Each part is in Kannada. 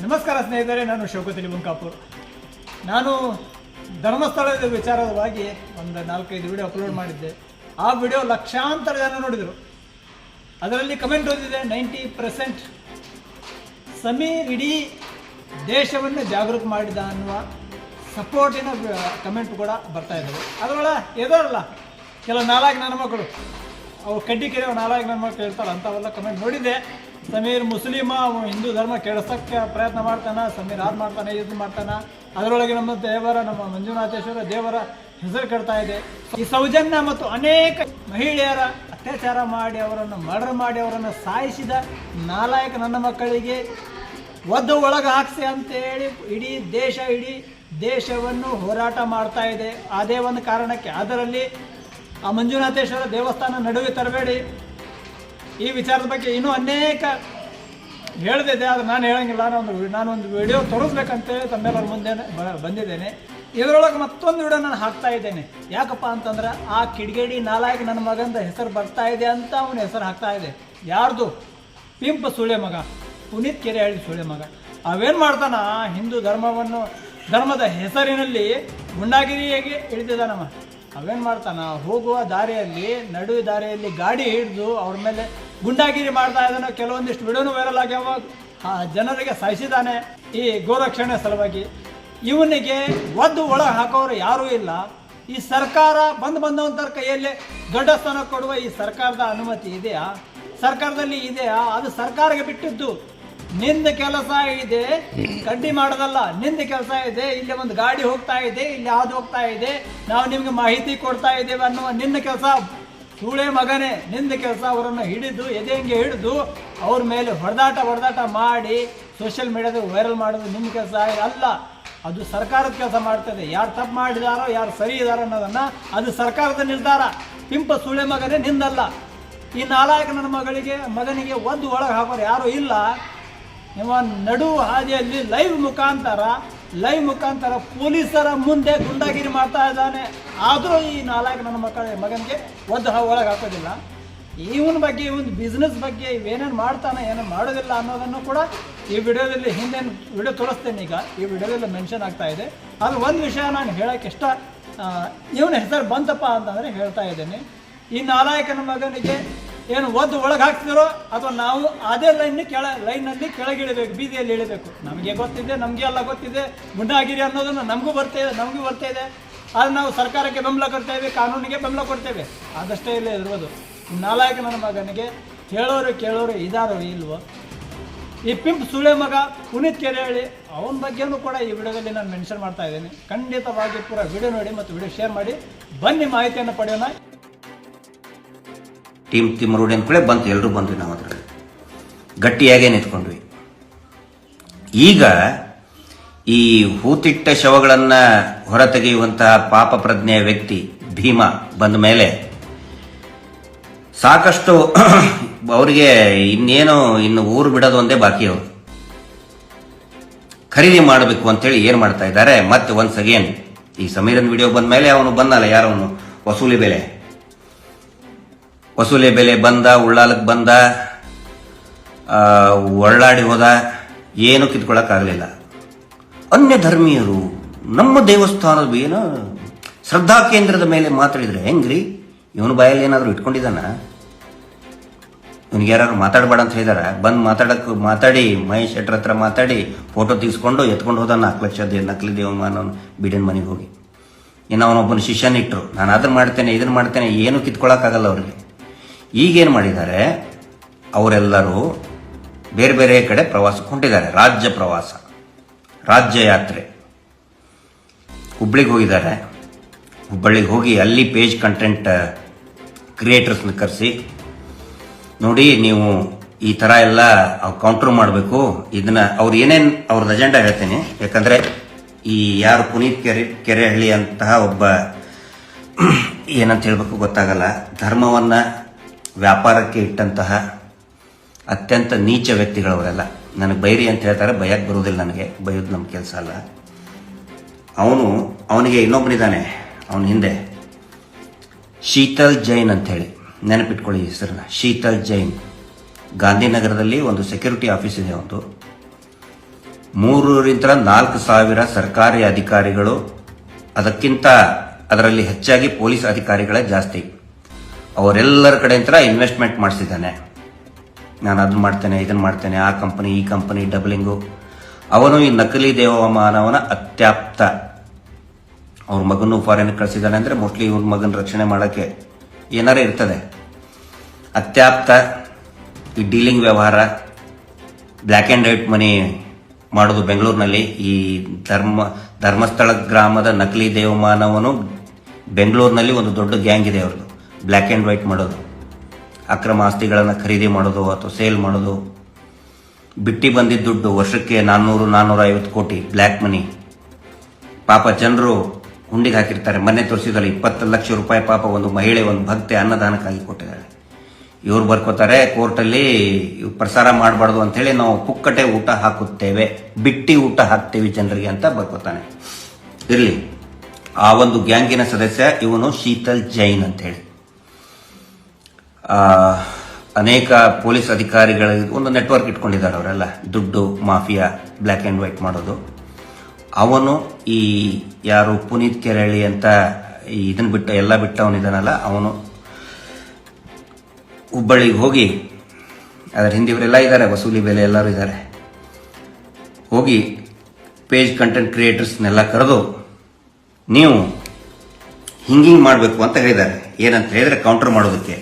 ನಮಸ್ಕಾರ ಸ್ನೇಹಿತರೆ, ನಾನು ಶೌಕತ್ ಮುಂಕಾಪುರ್ ನಾನು ಧರ್ಮಸ್ಥಳದ ವಿಚಾರವಾಗಿ ಒಂದು ನಾಲ್ಕೈದು ವಿಡಿಯೋ ಅಪ್ಲೋಡ್ ಮಾಡಿದ್ದೆ. ಆ ವಿಡಿಯೋ ಲಕ್ಷಾಂತರ ಜನ ನೋಡಿದರು. ಅದರಲ್ಲಿ ಕಮೆಂಟ್ ಓದಿದೆ, ನೈಂಟಿ ಪರ್ಸೆಂಟ್ ಸಮೀರ್ ಇಡೀ ದೇಶವನ್ನು ಜಾಗೃತ ಮಾಡಿದ ಅನ್ನುವ ಸಪೋರ್ಟಿನ ಕಮೆಂಟ್ ಕೂಡ ಬರ್ತಾ ಇದ್ದಾರೆ ಅದರೊಳ ಎದೋರಲ್ಲ ಕೆಲವು ನಾಲ್ಕು ನನ್ನ ಮಕ್ಕಳು. ಅವು ಕಡ್ಡಿ ಕೆರೆಯೋ ನಾಲ್ಕು ನನ್ನ ಮಕ್ಕಳು ಇರ್ತಾರಲ್ಲ ಅಂಥವೆಲ್ಲ ಕಮೆಂಟ್ ನೋಡಿದ್ದೆ. ಸಮೀರ್ ಮುಸ್ಲಿಮ ಹಿಂದೂ ಧರ್ಮ ಕೆಡಿಸೋಕ್ಕೆ ಪ್ರಯತ್ನ ಮಾಡ್ತಾನೆ, ಸಮೀರ್ ಅದು ಮಾಡ್ತಾನೆ ಇದು ಮಾಡ್ತಾನೆ. ಅದರೊಳಗೆ ನಮ್ಮ ದೇವರ, ನಮ್ಮ ಮಂಜುನಾಥೇಶ್ವರ ದೇವರ ಹೆಸರು ಕಟ್ತಾ ಇದೆ. ಈ ಸೌಜನ್ಯ ಮತ್ತು ಅನೇಕ ಮಹಿಳೆಯರ ಅತ್ಯಾಚಾರ ಮಾಡಿ ಅವರನ್ನು ಮರ್ಡರ್ ಮಾಡಿ ಅವರನ್ನು ಸಾಯಿಸಿದ ನಾಲಾಯಕ ನನ್ನ ಮಕ್ಕಳಿಗೆ ಒದ್ದು ಒಳಗೆ ಹಾಕ್ಸಿ ಅಂತೇಳಿ ಇಡೀ ದೇಶ, ಇಡೀ ದೇಶವನ್ನು ಹೋರಾಟ ಮಾಡ್ತಾ ಇದೆ. ಅದೇ ಒಂದು ಕಾರಣಕ್ಕೆ ಅದರಲ್ಲಿ ಆ ಮಂಜುನಾಥೇಶ್ವರ ದೇವಸ್ಥಾನ ನಡುವೆ ತರಬೇಡಿ. ಈ ವಿಚಾರದ ಬಗ್ಗೆ ಇನ್ನೂ ಅನೇಕ ಹೇಳ್ದಿದೆ, ಆದ್ರೆ ನಾನು ಹೇಳಂಗಿಲ್ಲ. ನಾನು ನಾನೊಂದು ವಿಡಿಯೋ ತೋರಿಸ್ಬೇಕಂತೇಳಿ ತಮ್ಮೆಲ್ಲರ ಮುಂದೆ ಬಂದಿದ್ದೇನೆ. ಇದರೊಳಗೆ ಮತ್ತೊಂದು ವಿಡಿಯೋ ನಾನು ಹಾಕ್ತಾ ಇದ್ದೇನೆ. ಯಾಕಪ್ಪ ಅಂತಂದ್ರೆ ಆ ಕಿಡಿಗೇಡಿ ನಾಲಾಯಕ್ ನನ್ನ ಮಗಂದ ಹೆಸರು ಬರ್ತಾ ಇದೆ ಅಂತ ಅವನ ಹೆಸರು ಹಾಕ್ತಾ ಇದೆ. ಯಾರ್ದು? ಪಿಂಪ ಸುಳೆ ಮಗ. ಪುನೀತ್ ಕೆರೆಹಳ್ಳಿ ಸುಳೆ ಮಗ. ಅವೇನು ಮಾಡ್ತಾನ? ಹಿಂದೂ ಧರ್ಮವನ್ನು, ಧರ್ಮದ ಹೆಸರಿನಲ್ಲಿ ಗುಂಡಾಗಿರಿಯಾಗಿ ಇಳಿದಿದ್ದಾನಮ್ಮ ಅವೇನು ಮಾಡ್ತಾನ? ಹೋಗುವ ದಾರಿಯಲ್ಲಿ, ನಡುವೆ ದಾರಿಯಲ್ಲಿ ಗಾಡಿ ಹಿಡಿದು ಅವ್ರ ಮೇಲೆ ಗುಂಡಾಗಿರಿ ಮಾಡ್ತಾ ಇದ್ದಾನೆ. ಕೆಲವೊಂದಿಷ್ಟು ವಿಡಿಯೋನು ವೈರಲ್ ಆಗ್ಯಾವ ಜನರಿಗೆ ಸಾಯಿಸಿದ್ದಾನೆ ಈ ಗೋರಕ್ಷಣೆ ಸಲುವಾಗಿ. ಇವನಿಗೆ ಒದ್ದು ಒಳಗೆ ಹಾಕೋರು ಯಾರೂ ಇಲ್ಲ. ಈ ಸರ್ಕಾರ ಬಂದು ಬಂದವಂತರ ಕೈಯಲ್ಲಿ ದೊಡ್ಡ ಸ್ಥಾನ ಕೊಡುವ ಈ ಸರ್ಕಾರದ ಅನುಮತಿ ಇದೆಯಾ? ಸರ್ಕಾರದಲ್ಲಿ ಇದೆಯಾ? ಅದು ಸರ್ಕಾರಕ್ಕೆ ಬಿಟ್ಟಿದ್ದು. ನಿಂದ ಕೆಲಸ ಇದೆ, ಕಡ್ಡಿ ಮಾಡೋದಲ್ಲ. ನಿಂದ ಕೆಲಸ ಇದೆ, ಇಲ್ಲಿ ಒಂದು ಗಾಡಿ ಹೋಗ್ತಾ ಇದೆ, ಇಲ್ಲಿ ಯಾವ್ದು ಹೋಗ್ತಾ ಇದೆ. ನಾವು ನಿಮ್ಗೆ ಮಾಹಿತಿ ಕೊಡ್ತಾ ಇದ್ದೇವೆ ಅನ್ನುವ ನಿನ್ನ ಕೆಲಸ. ಸೂಳೆ ಮಗನೇ, ನಿಂದ ಕೆಲಸ ಅವರನ್ನು ಹಿಡಿದು, ಎದೆಂಗೆ ಹಿಡಿದು, ಅವ್ರ ಮೇಲೆ ಹೊಡೆದಾಟ ಹೊಡೆದಾಟ ಮಾಡಿ ಸೋಷಿಯಲ್ ಮೀಡಿಯಾದಲ್ಲಿ ವೈರಲ್ ಮಾಡೋದು ನಿಮ್ಮ ಕೆಲಸ ಅಲ್ಲ, ಅದು ಸರ್ಕಾರದ ಕೆಲಸ ಮಾಡ್ತದೆ. ಯಾರು ತಪ್ಪು ಮಾಡಿದಾರೋ, ಯಾರು ಸರಿ ಇದ್ದಾರೋ ಅನ್ನೋದನ್ನ ಅದು ಸರ್ಕಾರದ ನಿರ್ಧಾರ. ಪಿಂಪ ಸೂಳೆ ಮಗನೇ, ನಿಂದಲ್ಲ. ಈ ನಾಲಾಯಕ ನನ್ನ ಮಗಳಿಗೆ, ಮಗನಿಗೆ ಒಂದು ಒಳಗೆ ಹಾಕೋರು ಯಾರೂ ಇಲ್ಲ. ನಿಮ್ಮ ನಡು ಹಾದಿಯಲ್ಲಿ ಲೈವ್ ಮುಖಾಂತರ ಲೈವ್ ಮುಖಾಂತರ ಪೊಲೀಸರ ಮುಂದೆ ಗುಂಡಾಗಿರಿ ಮಾಡ್ತಾ ಇದ್ದಾನೆ. ಆದರೂ ಈ ನಾಲ್ಕು ನನ್ನ ಮಕ್ಕಳ, ಮಗನಿಗೆ ಒದ್ದು ಒಳಗೆ ಹಾಕೋದಿಲ್ಲ. ಇವನ ಬಗ್ಗೆ, ಇವನ್ ಬಿಸ್ನೆಸ್ ಬಗ್ಗೆ ಇವೇನೇನು ಮಾಡ್ತಾನೆ ಏನೇನು ಮಾಡೋದಿಲ್ಲ ಅನ್ನೋದನ್ನು ಕೂಡ ಈ ವಿಡಿಯೋದಲ್ಲಿ ಹಿಂದೇನು ವಿಡಿಯೋ ತೋರಿಸ್ತೇನೆ ಈಗ. ಈ ವಿಡಿಯೋದಲ್ಲಿ ಮೆನ್ಷನ್ ಆಗ್ತಾ ಇದೆ. ಅದು ಒಂದು ವಿಷಯ ನಾನು ಹೇಳೋಕ್ಕೆ ಇಷ್ಟ ಇವನ ಹೆಸರು ಬಂತಪ್ಪ ಅಂತಂದರೆ ಹೇಳ್ತಾ ಇದ್ದೇನೆ. ಈ ನಾಲಾಯಕನ ಮಗನಿಗೆ ಏನು ಒದ್ದು ಒಳಗೆ ಹಾಕ್ತಿರೋ ಅಥವಾ ನಾವು ಅದೇ ಲೈನ್ ಕೆಳ ಲೈನಲ್ಲಿ ಕೆಳಗಿಳಿಬೇಕು, ಬೀದಿಯಲ್ಲಿ ಇಳಿಬೇಕು. ನಮಗೆ ಗೊತ್ತಿದೆ, ನಮಗೆ ಎಲ್ಲ ಗೊತ್ತಿದೆ. ಗುಂಡಾಗಿರಿ ಅನ್ನೋದನ್ನು ನಮಗೂ ಬರ್ತಾ ಇದೆ, ನಮಗೂ ಬರ್ತಾ ಇದೆ. ಆದರೆ ನಾವು ಸರ್ಕಾರಕ್ಕೆ ಬೆಂಬಲ ಕೊಡ್ತೇವೆ ಕಾನೂನಿಗೆ ಬೆಂಬಲ ಕೊಡ್ತೇವೆ ಅದಷ್ಟೇ ಇಲ್ಲ ಇರ್ಬೋದು. ನಾಲಾಯಕ ನನ್ನ ಮಗನಿಗೆ ಕೇಳೋರು ಕೇಳೋರು ಇದಾರೋ ಇಲ್ವೋ? ಈ ಪಿಂಪ್ ಸುಳೆ ಮಗ ಪುನೀತ್ ಕೆರೆ ಹೇಳಿ ಅವನ ಬಗ್ಗೆನೂ ಕೂಡ ಈ ವಿಡಿಯೋದಲ್ಲಿ ನಾನು ಮೆನ್ಷನ್ ಮಾಡ್ತಾ ಇದ್ದೀನಿ. ಖಂಡಿತವಾಗಿ ಪೂರ ವಿಡಿಯೋ ನೋಡಿ ಮತ್ತು ವಿಡಿಯೋ ಶೇರ್ ಮಾಡಿ. ಬನ್ನಿ ಮಾಹಿತಿಯನ್ನು ಪಡೆಯೋಣ. ಟೀಮ್ ತಿಮ್ಮರುಡಿ ಅಂದ್ಕೊಳ್ಳೆ ಬಂತು ಎಲ್ಲರೂ ಬಂದ್ವಿ ನಾವು ಅದರಲ್ಲಿ. ಗಟ್ಟಿಯಾಗೇ ನಿಂತ್ಕೊಂಡ್ವಿ. ಈಗ ಈ ಹೂತಿಟ್ಟ ಶವಗಳನ್ನು ಹೊರತೆಗೆಯುವಂತಹ ಪಾಪ ಪ್ರಜ್ಞೆಯ ವ್ಯಕ್ತಿ ಭೀಮ ಬಂದ ಮೇಲೆ ಸಾಕಷ್ಟು ಅವರಿಗೆ ಇನ್ನೇನು ಇನ್ನು ಊರು ಬಿಡೋದು ಒಂದೇ ಬಾಕಿ ಅವರು. ಖರೀದಿ ಮಾಡಬೇಕು ಅಂತೇಳಿ ಏನು ಮಾಡ್ತಾ ಇದ್ದಾರೆ, ಮತ್ತೆ ಒನ್ಸ್ ಅಗೇನ್ ಈ ಸಮೀರನ್ ವಿಡಿಯೋ ಬಂದ ಮೇಲೆ ಅವನು ಬಂದಲ್ಲ, ಯಾರವನು? ವಸೂಲಿ ಬೆಲೆ. ವಸೂಲಿ ಬೆಲೆ ಬಂದ ಉಳ್ಳಾಲಕ್ಕೆ ಬಂದ ಒಳ್ಳಾಡಿ ಹೋದ, ಏನು ಕಿತ್ಕೊಳ್ಳೋಕ್ಕಾಗಲಿಲ್ಲ ಅನ್ಯ ಧರ್ಮೀಯರು ನಮ್ಮ ದೇವಸ್ಥಾನದ ಏನು ಶ್ರದ್ಧಾ ಕೇಂದ್ರದ ಮೇಲೆ ಮಾತಾಡಿದ್ರೆ ಹೆಂಗ್ರಿ? ಇವನು ಬಾಯಲ್ಲಿ ಏನಾದರೂ ಇಟ್ಕೊಂಡಿದ್ದಾನ? ಇವನಿಗೆ ಯಾರು ಮಾತಾಡಬೇಡ ಅಂತ ಹೇಳಿದಾರ? ಬಂದು ಮಾತಾಡಕ್ಕೆ ಮಾತಾಡಿ, ಮಹೇಶ್ ಶೆಟ್ರ್ ಹತ್ರ ಮಾತಾಡಿ, ಫೋಟೋ ತೆಗೆಸ್ಕೊಂಡು ಎತ್ಕೊಂಡು ಹೋದ ನಾಲ್ಕು ಲಕ್ಷ ದೇ ನಕಲಿ ದೇವಮಾನ ಬಿಡಿನ ಮನೆಗೆ ಹೋಗಿ. ಇನ್ನು ಅವನೊಬ್ಬನ ಶಿಷ್ಯನಿಟ್ಟರು ನಾನು ಅದನ್ನು ಮಾಡ್ತೇನೆ ಇದನ್ನ ಮಾಡ್ತೇನೆ, ಏನು ಕಿತ್ಕೊಳ್ಳೋಕ್ಕಾಗಲ್ಲ ಅವ್ರಿಗೆ. ಈಗೇನು ಮಾಡಿದ್ದಾರೆ? ಅವರೆಲ್ಲರೂ ಬೇರೆ ಬೇರೆ ಕಡೆ ಪ್ರವಾಸಕ್ಕೆ ಹೊಂಟಿದ್ದಾರೆ. ರಾಜ್ಯ ಪ್ರವಾಸ, ರಾಜ್ಯ ಯಾತ್ರೆ. ಹುಬ್ಳಿಗೆ ಹೋಗಿದ್ದಾರೆ. ಹುಬ್ಬಳ್ಳಿಗೆ ಹೋಗಿ ಅಲ್ಲಿ ಪೇಜ್ ಕಂಟೆಂಟ್ ಕ್ರಿಯೇಟರ್ಸ್ನ ಕರೆಸಿ. ನೋಡಿ, ನೀವು ಈ ಥರ ಎಲ್ಲ ಕೌಂಟರ್ ಮಾಡಬೇಕು. ಇದನ್ನ ಅವ್ರು ಏನೇನು ಅವ್ರದ್ದು ಅಜೆಂಡಾ ಹೇಳ್ತೀನಿ. ಯಾಕಂದರೆ ಈ ಯಾರು ಪುನೀತ್ ಕೆರೆ, ಕೆರೆಹಳ್ಳಿ ಅಂತಹ ಒಬ್ಬ ಏನಂತ ಹೇಳಬೇಕು ಗೊತ್ತಾಗಲ್ಲ. ಧರ್ಮವನ್ನ ವ್ಯಾಪಾರಕ್ಕೆ ಇಟ್ಟಂತಹ ಅತ್ಯಂತ ನೀಚ ವ್ಯಕ್ತಿಗಳವರೆಲ್ಲ. ನನಗೆ ಬೈರಿ ಅಂತ ಹೇಳ್ತಾರೆ ಬಯಕ್ಕೆ ಬರುವುದಿಲ್ಲ ನನಗೆ, ಬೈಯೋದು ನಮ್ಮ ಕೆಲಸ ಅಲ್ಲ. ಅವನು, ಅವನಿಗೆ ಇನ್ನೊಬ್ಬನಿದ್ದಾನೆ ಅವನ ಹಿಂದೆ. ಶೀತಲ್ ಜೈನ್ ಅಂತ ಹೇಳಿ ನೆನಪಿಟ್ಕೊಳ್ಳಿ ಹೆಸರನ್ನ. ಶೀತಲ್ ಜೈನ್. ಗಾಂಧಿನಗರದಲ್ಲಿ ಒಂದು ಸೆಕ್ಯೂರಿಟಿ ಆಫೀಸ್ ಇದೆ ಒಂದು ಮೂರರಿಂದ ನಾಲ್ಕು ಸಾವಿರ ಸರ್ಕಾರಿ ಅಧಿಕಾರಿಗಳು, ಅದಕ್ಕಿಂತ ಅದರಲ್ಲಿ ಹೆಚ್ಚಾಗಿ ಪೊಲೀಸ್ ಅಧಿಕಾರಿಗಳೇ ಜಾಸ್ತಿ. ಅವರೆಲ್ಲರ ಕಡೆ ಹತ್ರ ಇನ್ವೆಸ್ಟ್ಮೆಂಟ್ ಮಾಡಿಸಿದ್ದಾನೆ. ನಾನು ಅದನ್ನ ಮಾಡ್ತೇನೆ ಇದನ್ನ ಮಾಡ್ತೇನೆ, ಆ ಕಂಪನಿ ಈ ಕಂಪನಿ ಡಬ್ಲಿಂಗು ಅವನು ಈ ನಕಲಿ ದೇವಮಾನವನ ಅತ್ಯಾಪ್ತ. ಅವ್ರ ಮಗನೂ ಫಾರಿನ್ ಕಳಿಸಿದ್ದಾನೆ ಅಂದ್ರೆ ಮೋಸ್ಟ್ಲಿ ಇವ್ರ ಮಗನ ರಕ್ಷಣೆ ಮಾಡೋಕ್ಕೆ ಏನಾರ ಇರ್ತದೆ. ಅತ್ಯಾಪ್ತ, ಈ ಡೀಲಿಂಗ್ ವ್ಯವಹಾರ ಬ್ಲ್ಯಾಕ್ ಆ್ಯಂಡ್ ವೈಟ್ ಮನಿ ಮಾಡೋದು ಬೆಂಗಳೂರಿನಲ್ಲಿ. ಈ ಧರ್ಮ, ಧರ್ಮಸ್ಥಳ ಗ್ರಾಮದ ನಕಲಿ ದೇವಮಾನವನು ಬೆಂಗಳೂರಿನಲ್ಲಿ ಒಂದು ದೊಡ್ಡ ಗ್ಯಾಂಗ್ ಇದೆ ಅವ್ರದ್ದು ಬ್ಲ್ಯಾಕ್ ಆ್ಯಂಡ್ ವೈಟ್ ಮಾಡೋದು. ಅಕ್ರಮ ಆಸ್ತಿಗಳನ್ನು ಖರೀದಿ ಮಾಡೋದು ಅಥವಾ ಸೇಲ್ ಮಾಡೋದು. ಬಿಟ್ಟಿ ಬಂದಿದ್ದ ದುಡ್ಡು ವರ್ಷಕ್ಕೆ ನಾನ್ನೂರು ನಾನ್ನೂರ ಐವತ್ತು ಕೋಟಿ ಬ್ಲ್ಯಾಕ್ ಮನಿ ಪಾಪ ಜನರು ಹುಂಡಿಗೆ ಹಾಕಿರ್ತಾರೆ. ಮನೆ ತೋರಿಸಿದಲ್ಲಿ ಇಪ್ಪತ್ತು ಲಕ್ಷ ರೂಪಾಯಿ ಪಾಪ ಒಂದು ಮಹಿಳೆ ಒಂದು ಭಕ್ತೆ ಅನ್ನದಾನಕ್ಕಾಗಿ ಕೊಟ್ಟಿದ್ದಾರೆ. ಇವ್ರು ಬರ್ಕೋತಾರೆ ಕೋರ್ಟಲ್ಲಿ ಪ್ರಸಾರ ಮಾಡಬಾರ್ದು ಅಂತೇಳಿ ನಾವು ಪುಕ್ಕಟೆ ಊಟ ಹಾಕುತ್ತೇವೆ. ಬಿಟ್ಟಿ ಊಟ ಹಾಕ್ತೇವೆ ಜನರಿಗೆ ಅಂತ ಬರ್ಕೋತಾನೆ. ಇರಲಿ. ಆ ಒಂದು ಗ್ಯಾಂಗಿನ ಸದಸ್ಯ ಇವನು ಶೀತಲ್ ಜೈನ್ ಅಂತ ಆ, ಅನೇಕ ಪೊಲೀಸ್ ಅಧಿಕಾರಿಗಳ ಒಂದು ನೆಟ್ವರ್ಕ್ ಇಟ್ಕೊಂಡಿದ್ದಾರೆ ಅವರೆಲ್ಲ. ದುಡ್ಡು, ಮಾಫಿಯಾ ಬ್ಲ್ಯಾಕ್ ಆ್ಯಂಡ್ ವೈಟ್ ಮಾಡೋದು. ಅವನು ಈ ಯಾರು ಪುನೀತ್ ಕೆರಳಿ ಅಂತ ಇದನ್ನ ಬಿಟ್ಟ, ಎಲ್ಲ ಬಿಟ್ಟವನಿದಾನಲ್ಲ ಅವನು ಹುಬ್ಬಳ್ಳಿಗೆ ಹೋಗಿ, ಅದರ ಹಿಂದೆ ಇವರೆಲ್ಲ ಇದ್ದಾರೆ ವಸೂಲಿ ಬೆಲೆ ಎಲ್ಲರೂ ಇದ್ದಾರೆ ಹೋಗಿ ಪೇಜ್ ಕಂಟೆಂಟ್ ಕ್ರಿಯೇಟರ್ಸ್ನೆಲ್ಲ ಕರೆದು, ನೀವು ಹಿಂಗಿಂಗ್ ಮಾಡಬೇಕು ಅಂತ ಹೇಳಿದ್ದಾರೆ. ಏನಂತ ಹೇಳಿದ್ರೆ ಕೌಂಟರ್ ಮಾಡೋದಕ್ಕೆ.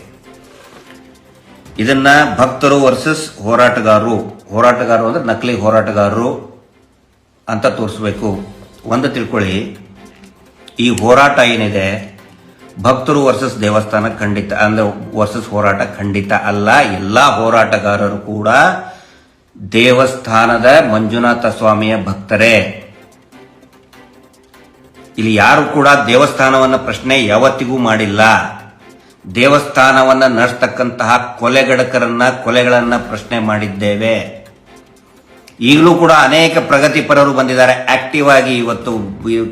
ಇದನ್ನ ಭಕ್ತರು ವರ್ಸಸ್ ಹೋರಾಟಗಾರರು. ಹೋರಾಟಗಾರರು ಅಂದ್ರೆ ನಕಲಿ ಹೋರಾಟಗಾರರು ಅಂತ ತೋರಿಸ್ಬೇಕು. ಒಂದು ತಿಳ್ಕೊಳ್ಳಿ. ಈ ಹೋರಾಟ ಏನಿದೆ? ಭಕ್ತರು ವರ್ಸಸ್ ದೇವಸ್ಥಾನ ಖಂಡಿತ, ಅಂದ್ರೆ ವರ್ಸಸ್ ಹೋರಾಟ ಖಂಡಿತ ಅಲ್ಲ. ಎಲ್ಲಾ ಹೋರಾಟಗಾರರು ಕೂಡ ದೇವಸ್ಥಾನದ ಮಂಜುನಾಥ ಸ್ವಾಮಿಯ ಭಕ್ತರೇ. ಇಲ್ಲಿ ಯಾರು ಕೂಡ ದೇವಸ್ಥಾನವನ್ನ ಪ್ರಶ್ನೆ ಯಾವತ್ತಿಗೂ ಮಾಡಿಲ್ಲ. ದೇವಸ್ಥಾನವನ್ನ ನಡೆಸ್ತಕ್ಕಂತಹ ಕೊಲೆಗಡಕರನ್ನ, ಕೊಲೆಗಳನ್ನ ಪ್ರಶ್ನೆ ಮಾಡಿದ್ದೇವೆ. ಈಗಲೂ ಕೂಡ ಅನೇಕ ಪ್ರಗತಿಪರರು ಬಂದಿದ್ದಾರೆ. ಆಕ್ಟಿವ್ ಆಗಿ ಇವತ್ತು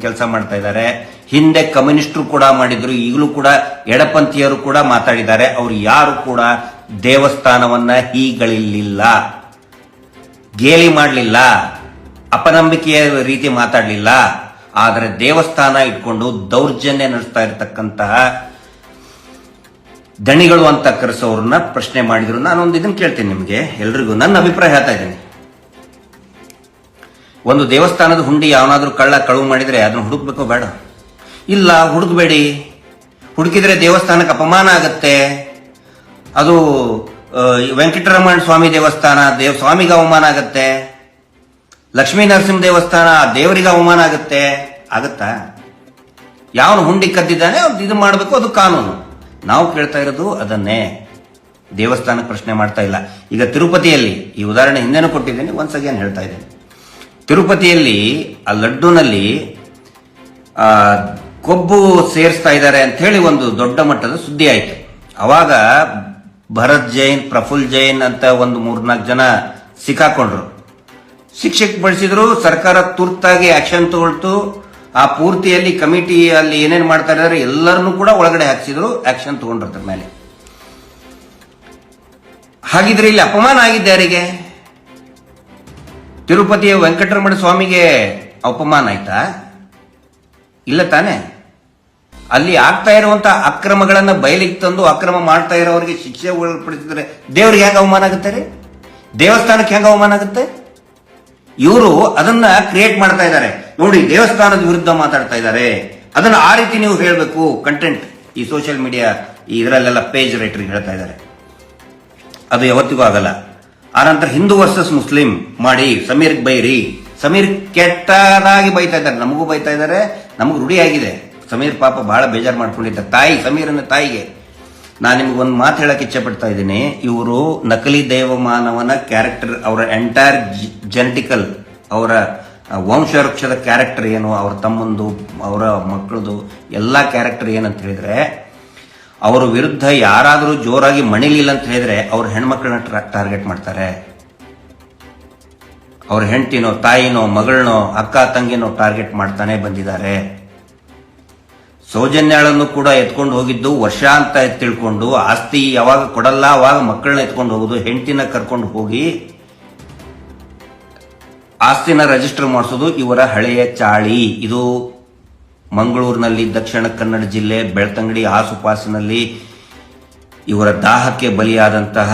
ಕೆಲಸ ಮಾಡ್ತಾ ಇದ್ದಾರೆ. ಹಿಂದೆ ಕಮ್ಯುನಿಸ್ಟ್ರು ಕೂಡ ಮಾಡಿದ್ರು. ಈಗಲೂ ಕೂಡ ಎಡಪಂಥೀಯರು ಕೂಡ ಮಾತಾಡಿದ್ದಾರೆ. ಅವರು ಯಾರು ಕೂಡ ದೇವಸ್ಥಾನವನ್ನ ಹೀಗಳಿಲ್ಲ ಗೇಲಿ ಮಾಡಲಿಲ್ಲ. ಅಪನಂಬಿಕೆಯ ರೀತಿ ಮಾತಾಡಲಿಲ್ಲ. ಆದರೆ ದೇವಸ್ಥಾನ ಇಟ್ಕೊಂಡು ದೌರ್ಜನ್ಯ ನಡೆಸ್ತಾ ಇರತಕ್ಕಂತಹ ದಣಿಗಳು ಅಂತ ಕರೆಸೋರನ್ನ ಪ್ರಶ್ನೆ ಮಾಡಿದ್ರು. ನಾನೊಂದು ಇದನ್ನು ಕೇಳ್ತೀನಿ ನಿಮಗೆ. ಎಲ್ರಿಗೂ ನನ್ನ ಅಭಿಪ್ರಾಯ ಹೇಳ್ತಾ ಇದ್ದೀನಿ. ಒಂದು ದೇವಸ್ಥಾನದ ಹುಂಡಿ ಯಾವನಾದ್ರೂ ಕಳ್ಳ ಕಳುವು ಮಾಡಿದ್ರೆ ಅದನ್ನು ಹುಡುಕ್ಬೇಕೋ ಬೇಡ. ಇಲ್ಲ, ಹುಡುಕ್ಬೇಡಿ. ಹುಡುಕಿದ್ರೆ ದೇವಸ್ಥಾನಕ್ಕೆ ಅಪಮಾನ ಆಗತ್ತೆ. ಅದು ವೆಂಕಟರಮಣ ಸ್ವಾಮಿ ದೇವಸ್ಥಾನ, ದೇವ್, ಸ್ವಾಮಿಗೆ ಅವಮಾನ ಆಗತ್ತೆ. ಲಕ್ಷ್ಮೀ ನರಸಿಂಹ ದೇವಸ್ಥಾನ, ದೇವರಿಗೆ ಅವಮಾನ ಆಗತ್ತೆ. ಆಗತ್ತಾ? ಯಾವನು ಹುಂಡಿ ಕದ್ದಿದ್ದಾನೆ, ಅವ್ನು ಇದು ಮಾಡಬೇಕು, ಅದು ಕಾನೂನು. ನಾವು ಕೇಳ್ತಾ ಇರೋದು ಅದನ್ನೇ. ದೇವಸ್ಥಾನಕ್ಕೆ ಪ್ರಶ್ನೆ ಮಾಡ್ತಾ ಇಲ್ಲ. ಈಗ ತಿರುಪತಿಯಲ್ಲಿ ಈ ಉದಾಹರಣೆ ಹಿಂದೆನೂ ಕೊಟ್ಟಿದ್ದೇನೆ ಒನ್ಸ್ ಅಗೇನ್ ಹೇಳ್ತಾ ಇದ್ದೇನೆ. ತಿರುಪತಿಯಲ್ಲಿ ಆ ಲಡ್ಡುನಲ್ಲಿ ಆ, ಕೊಬ್ಬು ಸೇರಿಸ್ತಾ ಇದ್ದಾರೆ ಅಂತ ಹೇಳಿ ಒಂದು ದೊಡ್ಡ ಮಟ್ಟದ ಸುದ್ದಿ ಆಯಿತು. ಅವಾಗ ಭರತ್ ಜೈನ್ ಪ್ರಫುಲ್ ಜೈನ್ ಅಂತ ಒಂದು ಮೂರ್ನಾಲ್ಕು ಜನ ಸಿಕ್ಕಾಕೊಂಡ್ರು. ಶಿಕ್ಷೆಗೆ ಬಳಸಿದ್ರು ಸರ್ಕಾರ ತುರ್ತಾಗಿ ಆಕ್ಷನ್ ತಗೊಳ್ತು. ಆ ಪೂರ್ತಿಯಲ್ಲಿ ಕಮಿಟಿ ಅಲ್ಲಿ ಏನೇನು ಮಾಡ್ತಾ ಇದ್ದಾರೆ ಎಲ್ಲರನ್ನೂ ಕೂಡ ಒಳಗಡೆ ಹಾಕ್ಸಿದ್ರು ಆಕ್ಷನ್ ತಗೊಂಡಿರ್ತಾರೆ ಮೇಲೆ. ಹಾಗಿದ್ರೆ ಇಲ್ಲಿ ಅಪಮಾನ ಆಗಿದ್ದೆ ಯಾರಿಗೆ? ತಿರುಪತಿಯ ವೆಂಕಟರಮಣ ಸ್ವಾಮಿಗೆ ಅಪಮಾನ ಆಯ್ತಾ? ಇಲ್ಲ ತಾನೆ? ಅಲ್ಲಿ ಆಗ್ತಾ ಇರುವಂತ ಅಕ್ರಮಗಳನ್ನ ಬಯಲಿಗೆ ತಂದು ಅಕ್ರಮ ಮಾಡ್ತಾ ಇರೋರಿಗೆ ಶಿಕ್ಷೆ ಒಳಪಡಿಸಿದ್ರೆ ದೇವ್ರಿಗೆ ಹೆಂಗ ಅವಮಾನ ಆಗುತ್ತೆ ರೀ? ದೇವಸ್ಥಾನಕ್ಕೆ ಹೆಂಗ ಅವಮಾನ ಆಗುತ್ತೆ? ಇವರು ಅದನ್ನ ಕ್ರಿಯೇಟ್ ಮಾಡ್ತಾ ಇದ್ದಾರೆ. ನೋಡಿ, ದೇವಸ್ಥಾನದ ವಿರುದ್ಧ ಮಾತಾಡ್ತಾ ಇದ್ದಾರೆ. ಅದನ್ನ ಆ ರೀತಿ ನೀವು ಹೇಳಬೇಕು. ಕಂಟೆಂಟ್ ಈ ಸೋಷಿಯಲ್ ಮೀಡಿಯಾ ಇದರಲ್ಲೆಲ್ಲ ಪೇಜ್ ರೈಟರ್ ಹೇಳ್ತಾ ಇದ್ದಾರೆ. ಅದು ಯಾವತ್ತಿಗೂ ಆಗಲ್ಲ. ಆನಂತರ ಹಿಂದೂ ವರ್ಸಸ್ ಮುಸ್ಲಿಂ ಮಾಡಿ, ಸಮೀರ್ ಬೈರಿ. ಸಮೀರ್ ಕೆಟ್ಟದಾಗಿ ಬೈತಾ ಇದ್ದಾರೆ. ನಮಗೂ ಬೈತಾ ಇದ್ದಾರೆ. ನಮಗೂ ರೂಢಿಯಾಗಿದೆ. ಸಮೀರ್ ಪಾಪ ಬಹಳ ಬೇಜಾರು ಮಾಡ್ಕೊಂಡಿದ್ದ ತಾಯಿ, ಸಮೀರನ ತಾಯಿಗೆ. ನಾನು ನಿಮ್ಗೆ ಒಂದು ಮಾತು ಹೇಳಕ್ಕೆ ಇಚ್ಛೆ ಪಡ್ತಾ ಇದ್ದೀನಿ. ಇವರು ನಕಲಿ ದೇವಮಾನವನ ಕ್ಯಾರೆಕ್ಟರ್ ಅವರ ಎಂಟೈರ್ ಜೆನೆಟಿಕಲ್ ಅವರ ವಂಶವೃಕ್ಷದ ಕ್ಯಾರೆಕ್ಟರ್ ಏನು, ಅವರ ತಮ್ಮಂದು, ಅವರ ಮಕ್ಕಳದು ಎಲ್ಲ ಕ್ಯಾರೆಕ್ಟರ್ ಏನಂತ ಹೇಳಿದ್ರೆ, ಅವರ ವಿರುದ್ಧ ಯಾರಾದರೂ ಜೋರಾಗಿ ಮಣಿಲಿಲ್ಲ ಅಂತ ಹೇಳಿದ್ರೆ ಅವ್ರ ಹೆಣ್ಮಕ್ಳನ್ನ ಟಾರ್ಗೆಟ್ ಮಾಡ್ತಾರೆ. ಅವ್ರ ಹೆಂಡತಿನೋ, ತಾಯಿನೋ, ಮಗಳನೋ, ಅಕ್ಕ, ತಂಗಿನೋ ಟಾರ್ಗೆಟ್ ಮಾಡ್ತಾನೆ ಬಂದಿದ್ದಾರೆ. ಸೌಜನ್ಯಾಳನ್ನು ಕೂಡ ಎತ್ಕೊಂಡು ಹೋಗಿದ್ದು, ವರ್ಷ ಅಂತ ತಿಳ್ಕೊಂಡು, ಆಸ್ತಿ ಯಾವಾಗ ಕೊಡಲ್ಲ, ಅವಾಗ ಮಕ್ಕಳನ್ನ ಎತ್ಕೊಂಡು ಹೋಗುದು, ಹೆಂಡತಿನ ಕರ್ಕೊಂಡು ಹೋಗಿ ಆಸ್ತಿನ ರಿಜಿಸ್ಟರ್ ಮಾಡಿಸೋದು ಇವರ ಹಳೆಯ ಚಾಳಿ. ಇದು ಮಂಗಳೂರಿನಲ್ಲಿ, ದಕ್ಷಿಣ ಕನ್ನಡ ಜಿಲ್ಲೆ, ಬೆಳ್ತಂಗಡಿ ಆಸುಪಾಸಿನಲ್ಲಿ ಇವರ ದಾಹಕ್ಕೆ ಬಲಿಯಾದಂತಹ,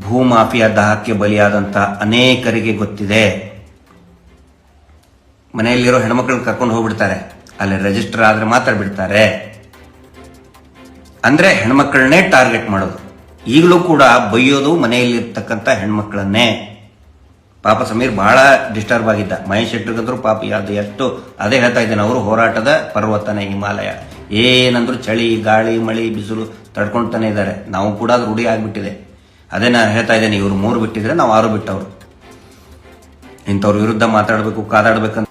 ಭೂಮಾಫಿಯಾ ದಾಹಕ್ಕೆ ಬಲಿಯಾದಂತಹ ಅನೇಕರಿಗೆ ಗೊತ್ತಿದೆ. ಮನೆಯಲ್ಲಿರೋ ಹೆಣ್ಮಕ್ಳನ್ನ ಕರ್ಕೊಂಡು ಹೋಗ್ಬಿಡ್ತಾರೆ. ಅಲ್ಲಿ ರಿಜಿಸ್ಟರ್ ಆದ್ರೆ ಮಾತ್ರ ಬಿಡ್ತಾರೆ. ಅಂದ್ರೆ ಹೆಣ್ಮಕ್ಳನ್ನೇ ಟಾರ್ಗೆಟ್ ಮಾಡೋದು. ಈಗಲೂ ಕೂಡ ಬೈಯೋದು ಮನೆಯಲ್ಲಿರ್ತಕ್ಕಂಥ ಹೆಣ್ಮಕ್ಳನ್ನೇ. ಪಾಪ ಸಮೀರ್ ಬಹಳ ಡಿಸ್ಟರ್ಬ್ ಆಗಿದ್ದ. ಮಹೇಶ್ ಶೆಟ್ಟರ್ಗಂದ್ರು ಪಾಪ ಅದು ಎಷ್ಟು, ಅದೇ ಹೇಳ್ತಾ ಇದ್ದೇನೆ, ಅವರು ಹೋರಾಟದ ಪರ್ವತನೇ, ಹಿಮಾಲಯ. ಏನಂದ್ರು ಚಳಿ, ಗಾಳಿ, ಮಳಿ, ಬಿಸಿಲು ತಡ್ಕೊಳ್ತಾನೆ ಇದ್ದಾರೆ. ನಾವು ಕೂಡ ಅದು ರೂಢಿ ಆಗ್ಬಿಟ್ಟಿದೆ. ಅದೇ ನಾನು ಹೇಳ್ತಾ ಇದ್ದೇನೆ, ಇವರು ಮೂರು ಬಿಟ್ಟಿದ್ರೆ ನಾವು ಆರು ಬಿಟ್ಟವರು. ಇಂಥವ್ರ ವಿರುದ್ಧ ಮಾತಾಡಬೇಕು, ಕಾದಾಡಬೇಕಂತ